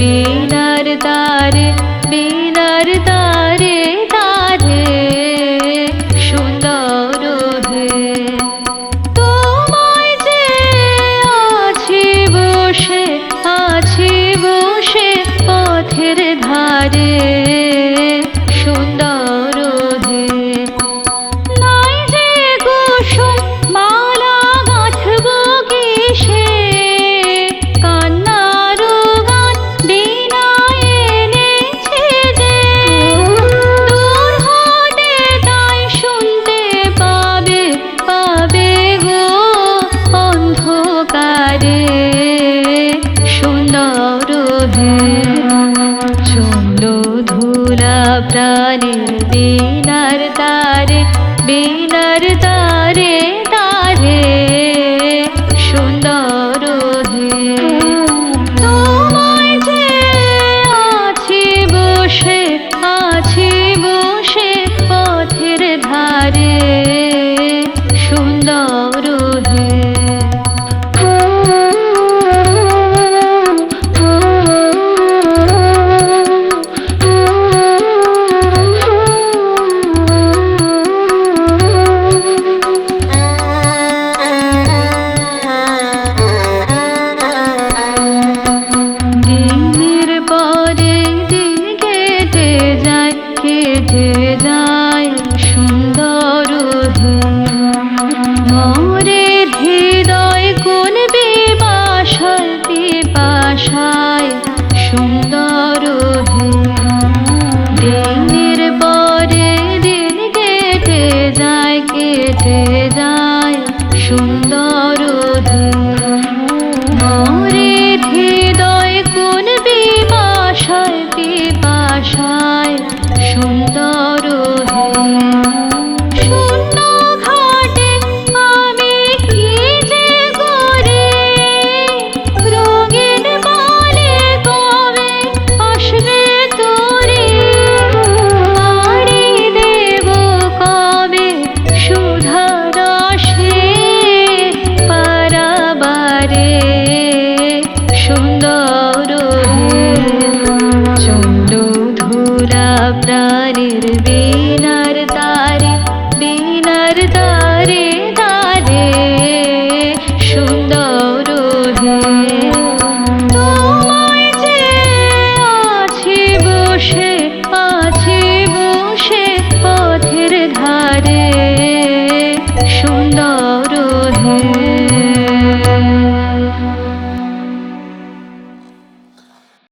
मीनर् तानि তারে বিনার তারে বিনার তারে তারে, সুন্দর তোমার যে আছি বসে আছি বসে পথের ধারে। যায় শুন আপনারের বিনার তারে বিনার তারে তারে সুন্দর হে। তোমায় যে আছি বসে আছি বসে পথের ধারে, সুন্দর হে।